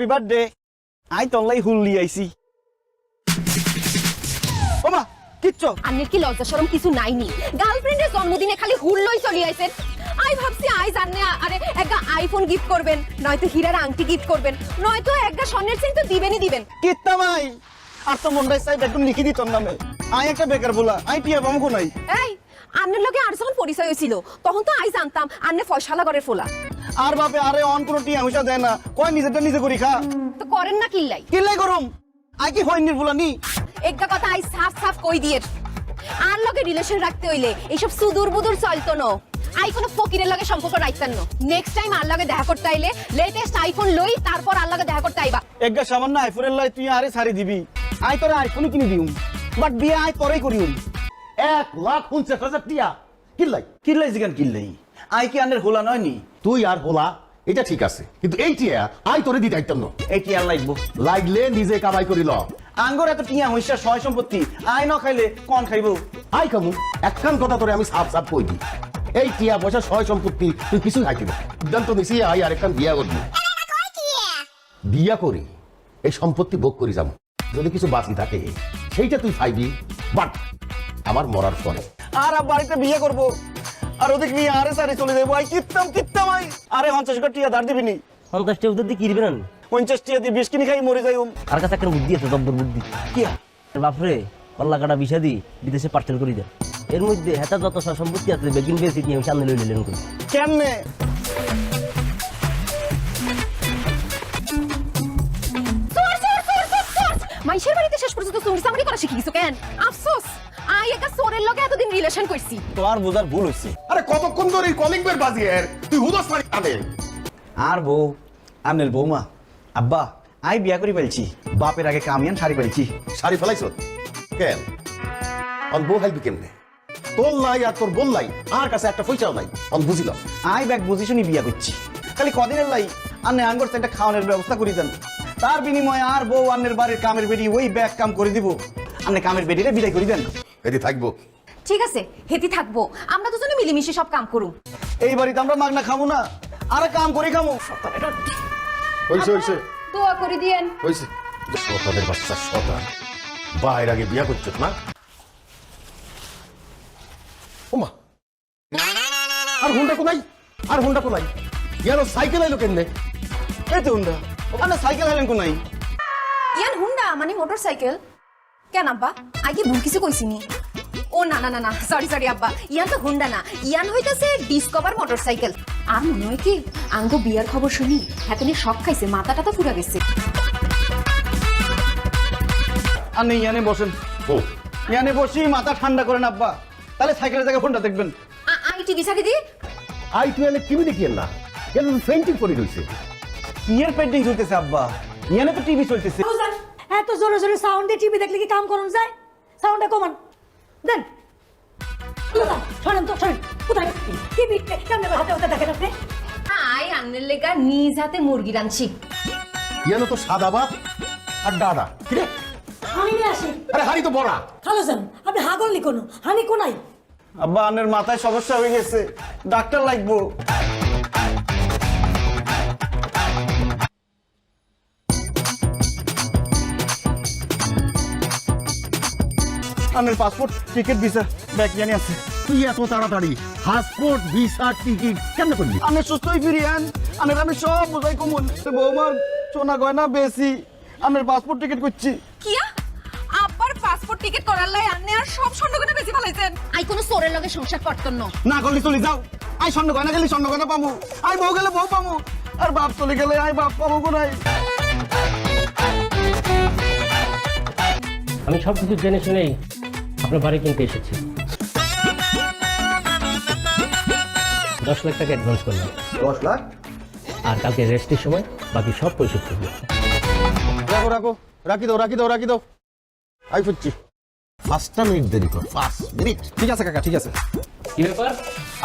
Happy birthday আই তল্লাই হুল্লি আইছি ওমা কিচ্ছ? আন্নের কি লজ্জা শরম কিছু নাইনি গার্লফ্রেন্ডের জন্মদিনে খালি হুল্লই চলি আইছেন আই ভাবছি আই জানে আরে একটা আইফোন গিফট করবেন নয়তো হীরার আংটি গিফট করবেন নয়তো একটা স্বর্ণের চেন তো দিবেনই দিবেন। কিত্তামাই আর তো মন্ডাই সাহেব একদম লিখি দিত নামে। আই একটা বেকার বলা আই টিয়া পামকো নাই এই আন্নের লগে আর যখন পরিচয় হয়েছিল তখন তো আই জানতাম আন্নে ফয়সালা করে ফোলা। আর বাপে আরে অন কোনো টিয়া হুইসা দেয় না। কয় নিজেরটা নিজে করি খা। তো করেন না কিল্লাই। কিল্লাই গরম আই কি হইনির বলানি একটা কথা আই সাফ সাফ কই দিয়ে। আর লগে রিলেশন রাখতে হইলে এইসব সুদূর বুদূর চলতো না। আই কোনো ফকিরের লগে সম্পর্ক রাখতেন না। নেক্সট টাইম আর লগে দেখা করতে আইলে লেটেস্ট আইফোন লই তারপর আর লগে দেখা করতে আইবা। একগা সামান্য আইফোনের লাই তুই আরে সারি দিবি। আই তোরে আইফোনই কিনে দিউম। বাট বিয়ে আই তোরেই করিউম। এক লাখ পঞ্চাশ হাজার টিয়া। কিল্লাই। কিল্লাই জিগান কিল্লাই। আই কি আনের হোলা নয় নি? তুই আর হোলা এটা ঠিক আছে। কিন্তু এই টিয়া আই তোরে দিতে আইতাম না। লাগবো। লাগলে নিজে কামাই করিল আঙ্গর এত টিয়া হইসা সয় সম্পত্তি। আই ন খাইলে কোন খাইবো? আই একখান কথা তোরে আমি সাফ সাফ কই এই টিয়া পয়সা সয় সম্পত্তি তুই কিছুই খাইতি না। সিদ্ধান্ত নিছি আই আর একখান বিয়া করবি। বিয়া করি এই সম্পত্তি ভোগ করি যাব যদি কিছু বাকি থাকে সেইটা তুই খাইবি। বাট আমার মরার পরে। আর আরেকটা বিয়ে করব। আর ওদিক নিয়ে আরে সারে চলে যাব। আই কিত্তাম কিত্তাম আই। আরে পঞ্চাশ কোটি টিয়া ধার দিবি নি। পঞ্চাশটা উত্তর দিয়ে কিনবে না পঞ্চাশ টিয়া দিয়ে বিশ কিনে খাই মরে যাই আর কাছে একটা বুদ্ধি আছে জব্বর বুদ্ধি? কি? বাপরে পাল্লা কাটা বিষা দি বিদেশে পার্সেল করে দেয় এর মধ্যে হেতা যত সব সম্পত্তি আছে বেগিন বেশি নিয়ে সামনে লই নিলেন করি কেমনে? মাইশের বাড়িতে শেষ পর্যন্ত চুরি চামড়ি করা শিখে গেছো কেন? আফসোস! আই একটা চোরের লগে এতদিন রিলেশন করছি। তোমার বোঝার ভুল হয়েছে আরে কতক্ষণ ধরে এই কলিং বেল বাজি এর? তুই হুদস মারি আনে আর বউ আমনেল বৌমা আব্বা আই বিয়া করি ফেলছি বাপের আগে কামিয়ান শাড়ি ফেলছি। শাড়ি ফেলাইছ? কেন? অন বউ খাইবি কেমনে? তোর লাই আর তোর বললাই আর কাছে একটা পয়সাও নাই। অন বুঝিলাম আই ব্যাগ বুঝি শুনি বিয়া করছি। খালি কদিনের লাই আন্নে আঙ্গর একটা খাওয়ানোর ব্যবস্থা করি দেন। তার বিনিময়ে আর বউ আন্নের বাড়ির কামের বেডি ওই ব্যাগ কাম করে দিব। আন্নে কামের বেডিরে বিদায় করে দেন। এদি থাকব। ঠিক আছে হেতি থাকব। আমরা দুজনে মিলেমিশে সব কাম করুম এই বাড়িতে আমরা মাগনা খাব না আরে কাম করে খামো। হইছে হইছে। দোয়া করে দিয়েন। হইছে। সতাদের বাচ্চা সতা বাইর আগে বিয়া করছিস না? ওমা আর হুন্ডা কোনাই আর হুন্ডা কোনাই ইয়ানো সাইকেল আইলো কেমনে? এই তো হুন্ডা আন্না সাইকেল হালেন কো নাই ইয়ান হুন্ডা মানে মোটর সাইকেল কেন আব্বা? আগে ভুল কিছু কইছিনি। ও না না না না সরি সরি আব্বা। ইয়ান তো হুন্ডা না। ইয়ান হইতাছে ডিসকভার মোটর সাইকেল আর মনে হয় কি আঙ্গো বিয়ার খবর শুনি হাতে শখ খাইছে মাথাটা তো ফুরা গেছে। আন্নে ইয়ানে বসেন। ও। ইয়ানে বসি মাথা ঠান্ডা করেন আব্বা। তাহলে সাইকেলের জায়গায় ফোনটা দেখবেন। আই টিভি ছাড়ি দি? আই তুই এনে কিমি দেখি না। কেন ফেন্টিং করে রইছে ইয়ের পেন্টিং চলতেছে আব্বা। ইয়ানে তো টিভি চলতেছে। এত জোরে জোরে সাউন্ডে টিভি দেখলে কি কাম করুন যায়? সাউন্ডে কমান। দেন। কোথায়? শোনেন তো শোনেন কোথায়? টিভি কেমনে করে হাতে হাতে দেখেন আপনি? আই আন্নের লেগা নিজ হাতে মুরগি রাঁধছি। ইয়ানো তো সাদা ভাত আর ডাডা নিয়ে আসি। আরে তো বড়া। খালো যান আপনি হাগলনি কোনো? হানি কোনাই আব্বা আন্নের মাথায় সমস্যা হয়ে গেছে। ডাক্তার লাগবো। আন্নের পাসপোর্ট টিকিট ভিসা ব্যাগ জানি আছে। তুই এত তাড়াতাড়ি পাসপোর্ট ভিসা টিকিট কেন করলি? আমি সুস্থই ফিরি আন আনের আমি সব বোঝাই কমন। বৌমার সোনা গয়না বেশি আনের পাসপোর্ট টিকিট করছি। কিয়া? আব্বার পাসপোর্ট টিকিট করার লাই আন্নে আর সব স্বর্ণগণে বেশি ফেলাইছেন। আই কোনো চোরের লগে সংসার করতেন না। না করলে চলে যাও। আই স্বর্ণ গয়না গেলে স্বর্ণ গয়না পাবো আই বউ গেলে বউ পাবো আর বাপ চলে গেলে আই বাপ পাবো কোনায় আমি সব কিছু জেনে শুনেই আপনার বাড়ি কিনতে এসেছি। দশ লাখ টাকা অ্যাডভান্স করলাম। দশ লাখ? আর কালকে রেস্টের সময় বাকি সব পরিশোধ করব। রাখো রাখো। রাখি দাও রাখি দাও রাখি দাও। আই ফুচ্ছি পাঁচটা মিনিট দেরি কর। পাঁচ মিনিট ঠিক আছে কাকা ঠিক আছে। কি ব্যাপার?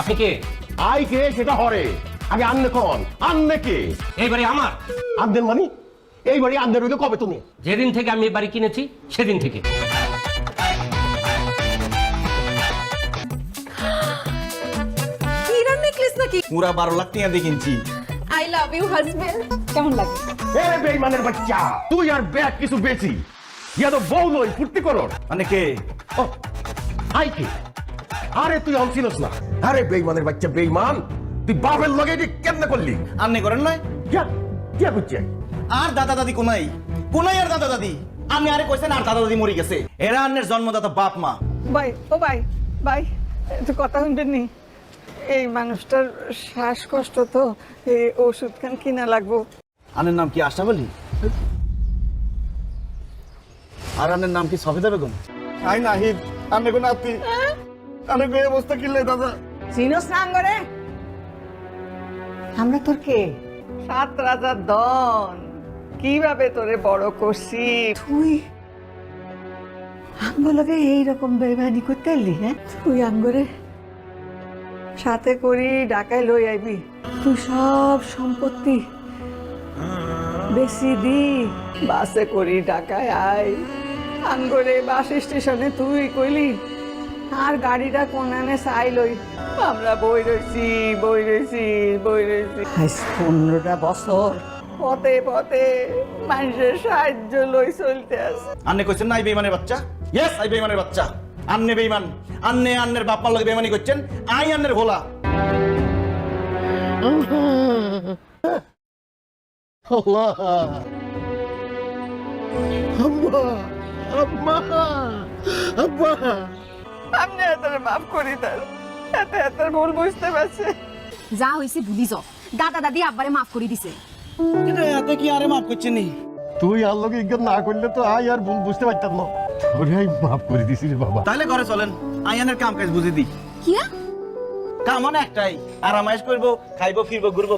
আপনি কে? আই কে সেটা হরে। আগে আন্নে কন। আন্নে কে? এই বাড়ি আমার। আন্দের মানি? এই বাড়ি আন্দের হইলে কবে তুমি? যেদিন থেকে আমি এই বাড়ি কিনেছি সেদিন থেকে। নাকি পুরা বারো লাখ টাকা দিয়ে কিনছি। I I love you husband কেমন লাগে? এ বেইমানের বাচ্চা তুই আর ব্যাগ কিছু বেশি। ইয়া তো বউ নই ফুর্তি করর মানে কে? ও হাই কে? আরে তুই আমছিলস না। আরে বেইমানের বাচ্চা বেইমান তুই বাপের লগে এটি কেমনে করলি? আপনি করেন নয় যা যা বুঝছি আর দাদা দাদি কোনাই? কোনাই আর দাদা দাদি আপনি আরে কইছেন আর দাদা দাদি মরে গেছে। এরা আন্নের জন্মদাতা বাপ মা ভাই ও ভাই ভাই একটু কথা শুনবেন নি? এই মানুষটার শ্বাসকষ্ট তো এই ওষুধ খান কিনা লাগবো। আনের নাম কি আশা বলি আর আনের নাম কি সফিদা বেগম? আই নাহিদ আন্নে কোন আত্মি আনে কই অবস্থা কিলে দাদা? চিনস না আঙ্গরে? আমরা তোর কে? সাত রাজার দন। কীভাবে তোরে বড় করছি? তুই আঙ্গলকে এইরকম বেমানি করতে এলি হ্যাঁ? তুই আঙ্গরে সাথে করি ডাকায় লই আইবি। তুই সব সম্পত্তি বেশি দি। বাসে করি ডাকায় আই। আঙ্গরে বাস স্টেশনে তুই কইলি, আর গাড়িটা কোনানে চাইলই আমরা বই রয়েছি বই রয়েছি বই রয়েছি পনেরোটা বছর, পথে পথে মানুষের সাহায্য লই চলতে আছে। আন্নে কইছেন না আই বেইমানের বাচ্চা? ইয়েস আই বেইমানের বাচ্চা। আন্নে বেইমান আন্নে আন্নের বাপ মার লগে বেইমানি করছেন আই আন্নের ভোলা। আপনি মাফ করি তার এত বুঝতে পারছে। যা হইছে ভুলি যাও দাদা দাদি আব্বারে মাফ করে দিছে। কিন্তু এত কি আরে মাফ করছেন নি? তুই আর লোকে ইজ্ঞান না করলে তো আই আর ভুল বুঝতে পারতাম না। তোরে আমি মাফ করে দিছি রে বাবা। তাহলে ঘরে চলেন আয়ানের কাম কাজ বুঝে দিই। কিয়া? কাম মানে একটাই আরামাইশ করব খাইবো ফিরবো ঘুরবো।